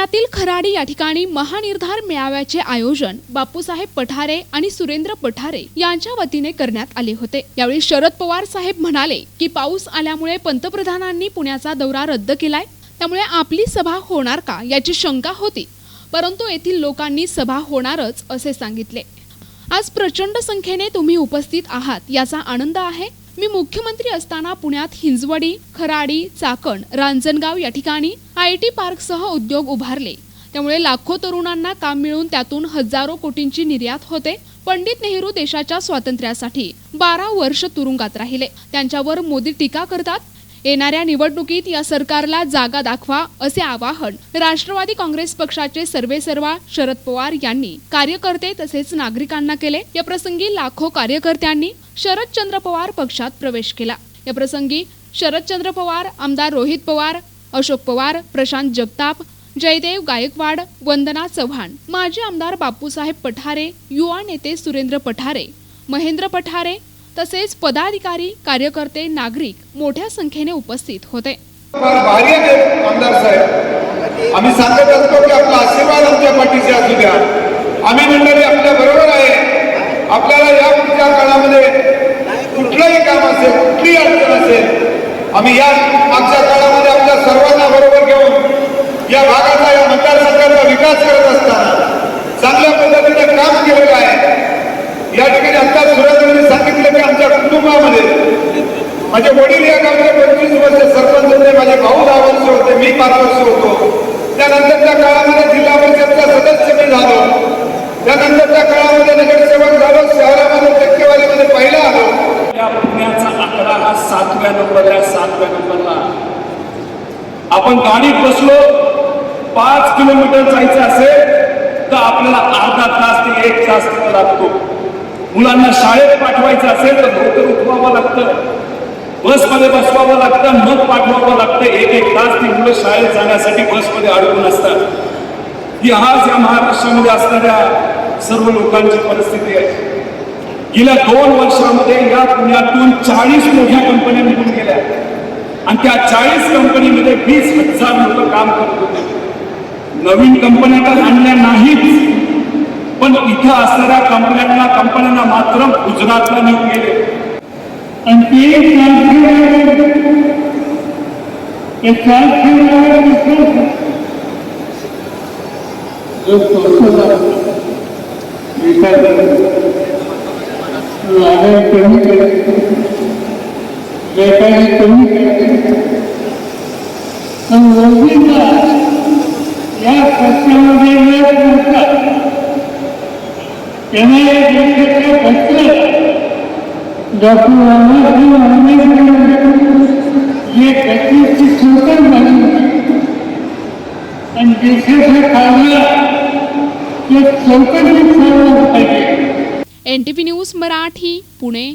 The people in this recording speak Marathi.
पुण्यातील खराडी या ठिकाणी महानिर्धार मेळाव्याचे आयोजन बापूसाहेब पठारे आणि सुरेंद्र पठारे यांच्या वतीने करण्यात आले होते. यावेळी शरद पवार साहेब म्हणाले की पाऊस आल्यामुळे पंतप्रधानांनी पुण्याचा दौरा रद्द केलाय. त्यामुळे आपली सभा होणार का याची शंका होती. परंतु येथील लोकांनी सभा होणारच असे सांगितले. आज प्रचंड संख्येने तुम्ही उपस्थित आहात याचा आनंद आहे. मी मुख्यमंत्री असताना पुण्यात हिंजवडी खराडी चाकण रांजणगाव या ठिकाणी आय टी पार्कसह उद्योग उभारले. त्यामुळे लाखो तरुणांना काम मिळून त्यातून हजारो कोटींची निर्यात होते. पंडित नेहरू देशाच्या स्वातंत्र्यासाठी बारा वर्ष तुरुंगात राहिले. त्यांच्यावर मोदी टीका करतात येणाऱ्या निवडणुकीत या सरकारला जागा दाखवा असे आवाहन राष्ट्रवादी काँग्रेस पक्षाचे सर्वेसर्वा शरद पवार यांनी. कार्यकर्ते तसेच नागरिकांना केले. या प्रसंगी लाखो कार्यकर्त्यांनी शरदचंद्र पवार पक्षात प्रवेश केला. या प्रसंगी शरदचंद्र पवार आमदार रोहित पवार अशोक पवार प्रशांत जगताप जयदेव गायकवाड वंदना चव्हाण माजी आमदार बापूसाहेब पठारे युवा नेते सुरेंद्र पठारे महेंद्र पठारे तसेच पदाधिकारी कार्यकर्ते नागरिक मोठ्या संख्येने उपस्थित होते. आमदार साहेब. आम्ही सांगत असतो की आपला आशीर्वाद आमच्या पाठीशी असू द्या. आम्ही मंडळी आपल्या बरोबर आपल्याला या पुढच्या काळामध्ये कुठलंही काम असेल कुठलीही अडचण असेल आम्ही या मागच्या काळामध्ये आपल्या सर्वांना बरोबर घेऊन या भागाचा या मतदारसंघाचा विकास करत असताना चांगल्या पद्धतीने काम केलेलं आहे. या ठिकाणी आता सुरेंद्रने सांगितलं की आमच्या कुटुंबामध्ये माझे वडील या गावचे पंचवीस वर्ष सरपंच होते माझे भाऊ दहा वर्ष होते मी पाच वर्ष होतो. त्यानंतरच्या काळामध्ये जिल्हा परिषदचा सदस्य मी झालो त्यानंतरच्या काळामध्ये नगरसेवक झालो शहरामध्ये टक्केवारीमध्ये पहिला आलो त्या पुण्याचा आकडा हा सातव्या नंबरला सातव्या नंबरला. आपण गाडीत बसलो पाच किलोमीटर जायचं असेल तर आपल्याला अर्धा तास ते एक तास लागतो. मुलांना शाळेत पाठवायचं असेल तर लवकर उठवावं लागतं. बसमध्ये बसवावं लागतं मग पाठवावं लागतं. एक एक तास ती मुलं शाळेत जाण्यासाठी बसमध्ये अडकून असतात. ही आज या महाराष्ट्रामध्ये असणाऱ्या सर्व लोकांची परिस्थिती आहे. गेल्या दोन वर्षामध्ये या पुण्यातून चाळीस मोठ्या कंपन्या निघून गेल्या. आणि त्या चाळीस कंपनीमध्ये वीस हजार लोक काम करत होते. नवीन कंपन्या तर आणल्या नाहीत पण इथं असणाऱ्या कंपन्यांना कंपन्यांना मात्र गुजरातला नेऊन गेले. आणि ते लागण कमी करायचं जे कमी करायचं पण मोदींना या पक्षामध्ये न पोचता त्यांना या देशाच्या डॉक्टर बाबासाहेब आंबेडकर जे कथेची सूचन झाली आणि देशाच्या काळाला ते चौकटीत सर्व पाहिजे. N T P news Marathi Pune.